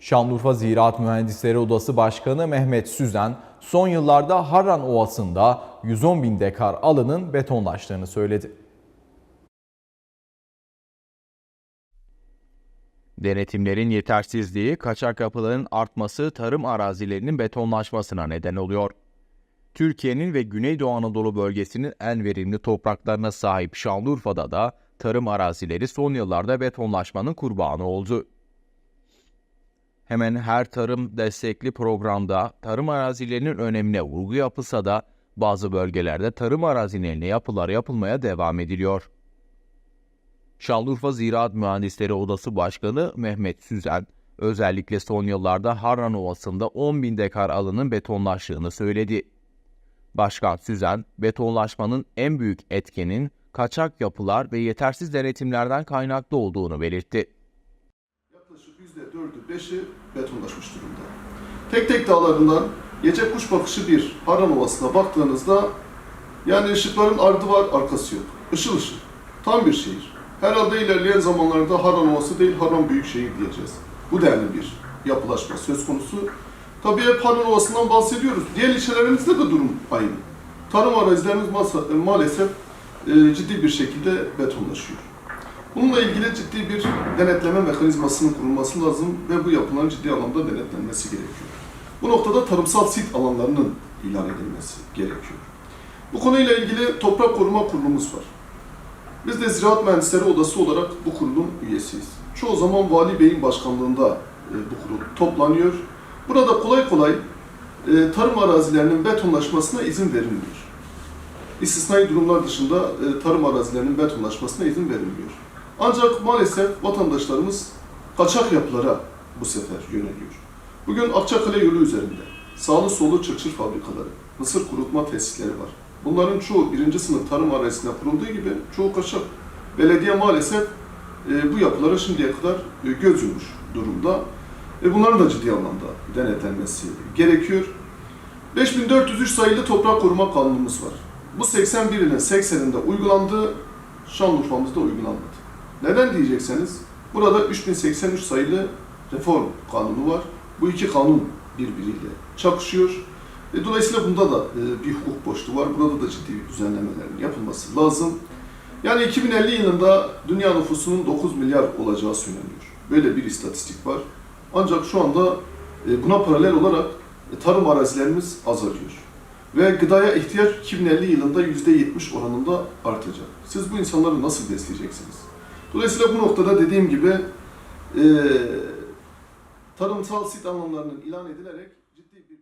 Şanlıurfa Ziraat Mühendisleri Odası Başkanı Mehmet Süzen, son yıllarda Harran Ovası'nda 110 bin dekar alanın betonlaştığını söyledi. Denetimlerin yetersizliği, kaçak yapıların artması tarım arazilerinin betonlaşmasına neden oluyor. Türkiye'nin ve Güneydoğu Anadolu bölgesinin en verimli topraklarına sahip Şanlıurfa'da da tarım arazileri son yıllarda betonlaşmanın kurbanı oldu. Hemen her tarım destekli programda tarım arazilerinin önemine vurgu yapılsa da bazı bölgelerde tarım arazilerine yapılar yapılmaya devam ediliyor. Şanlıurfa Ziraat Mühendisleri Odası Başkanı Mehmet Süzen, özellikle son yıllarda Harran Ovası'nda 10 bin dekar alanın betonlaştığını söyledi. Başkan Süzen, betonlaşmanın en büyük etkenin kaçak yapılar ve yetersiz denetimlerden kaynaklı olduğunu belirtti. %4'ü 5'i betonlaşmış durumda. Tek tek dağlarından gece kuş bakışı bir Haran Ovası'na baktığınızda yani ışıkların ardı var arkası yok. Işıl ışıl. Tam bir şehir. Herhalde ilerleyen zamanlarda Haran Ovası değil Haran Büyükşehir diyeceğiz. Bu denli bir yapılaşma söz konusu. Tabii hep Haran Ovası'ndan bahsediyoruz. Diğer ilçelerimizde de durum aynı. Tarım arazilerimiz maalesef e, ciddi bir şekilde betonlaşıyor. Bununla ilgili ciddi bir denetleme mekanizmasının kurulması lazım ve bu yapıların ciddi anlamda denetlenmesi gerekiyor. Bu noktada tarımsal sit alanlarının ilan edilmesi gerekiyor. Bu konuyla ilgili Toprak Koruma Kurulumuz var. Biz de Ziraat Mühendisleri Odası olarak bu kurulun üyesiyiz. Çoğu zaman Vali Bey'in başkanlığında e, bu kurul toplanıyor. Burada kolay kolay e, tarım arazilerinin betonlaşmasına izin verilmiyor. İstisnai durumlar dışında e, tarım arazilerinin betonlaşmasına izin verilmiyor. Ancak maalesef vatandaşlarımız kaçak yapılara bu sefer yöneliyor. Bugün Akçakale yolu üzerinde sağlı solu çırçır fabrikaları, mısır kurutma tesisleri var. Bunların çoğu birinci sınıf tarım arazisine kurulduğu gibi çoğu kaçak. Belediye maalesef e, bu yapılara şimdiye kadar e, göz yumuş durumda. E, bunların da ciddi anlamda denetlenmesi gerekiyor. 5403 sayılı Toprak Koruma Kanunumuz var. Bu 81 ilin 80'inde uygulandı, Şanlıurfa'mızda uygulanmadı. Neden diyecekseniz, burada 3083 sayılı reform kanunu var. Bu iki kanun birbiriyle çakışıyor. E, dolayısıyla bunda da e, bir hukuk boşluğu var. Burada da ciddi bir düzenlemelerin yapılması lazım. Yani 2050 yılında dünya nüfusunun 9 milyar olacağı söyleniyor. Böyle bir istatistik var. Ancak şu anda e, buna paralel olarak e, tarım arazilerimiz azalıyor. Ve gıdaya ihtiyaç 2050 yılında %70 oranında artacak. Siz bu insanları nasıl besleyeceksiniz? Dolayısıyla bu noktada dediğim gibi tarımsal sit alanlarının ilan edilerek ciddi bir